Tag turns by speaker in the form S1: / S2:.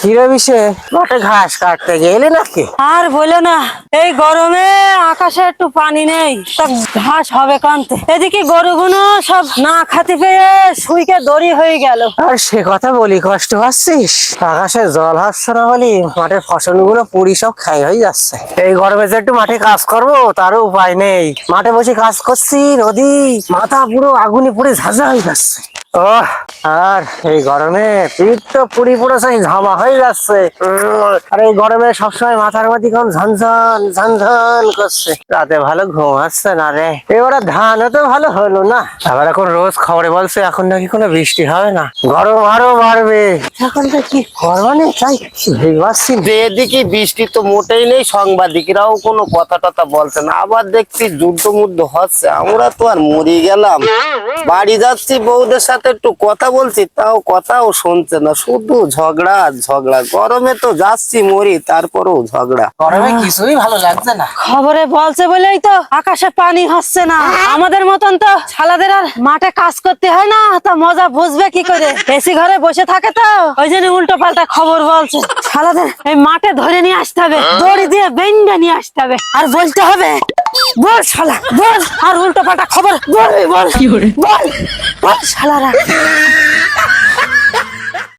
S1: কিরে বিষে মাঠে ঘাস কাটতে গেলে নাকি?
S2: আর বলো না এই গরমে আকাশে একটু পানি নেই তা ঘাস হবে কানতে। এদিকে গরুগুলো সব না খাতে পেয়ে শুইকে দড়ি হয়ে গেল।
S1: আর সে কথা বলি কষ্ট পাচ্ছিস? আকাশে জল আসছে না বলি? মাঠের ফসলগুলো পুরি সব খাই হয়ে যাচ্ছে। এই গরমে যে একটু মাঠে কাজ করব তারও উপায় নেই। মাঠে বসে কাজ করছি নদী মাথা পুরো আগুনে পুড়ে ঝাঁঝা হয়ে যাচ্ছে। ও আর এই গরমে পিঠ তো পুরি পুরো সেই ঝামা হয়ে যাচ্ছে। আর এই গরমে সবসময় মাথার মধ্যে কেমন ঝনঝন ঝনঝন করছে। রাতে ভালো ঘুম আসছে না রে। এবারে ধানও তো ভালো হলো না। আবার এখন রোজ খবরে বলছে, এখন নাকি কোনো বৃষ্টি হবে না। গরম আরও বাড়বে। এখন তো কি না, তাই ভেবে
S3: এদিকে বৃষ্টি তো মোটেই নেই, সাংবাদিকরাও কোনো কথা টথা বলছে না। আবার দেখছি যুদ্ধ মুদ্ধ হচ্ছে, আমরা তো আর মরি গেলাম। বাড়ি যাচ্ছি বউদের সাথে একটু কথা বলছি তাও কথাও শুনছে না। শুধু ঝগড়া ঝগড়া। গরমে তো যাচ্ছি মরি তারপরেও ঝগড়া।
S1: গরমে কিছুই ভালো লাগছে না।
S2: খবরে বলছে বলেই তো আকাশে পানি হচ্ছে না। আমাদের মতন তো ছালাদের আর মাঠে কাজ করতে হয় না তা মজা বুঝবে কি করে? এসি ঘরে বসে থাকে তো ওই জন্য উল্টো পাল্টা খবর বলছে। ছালাদের এই মাঠে ধরে নিয়ে আসতে হবে দড়ি দিয়ে বেন্ডা নিয়ে আসতে হবে আর বলতে হবে বল শালা বল আর উল্টো পাল্টা খবর বল বল বল বল শালারা।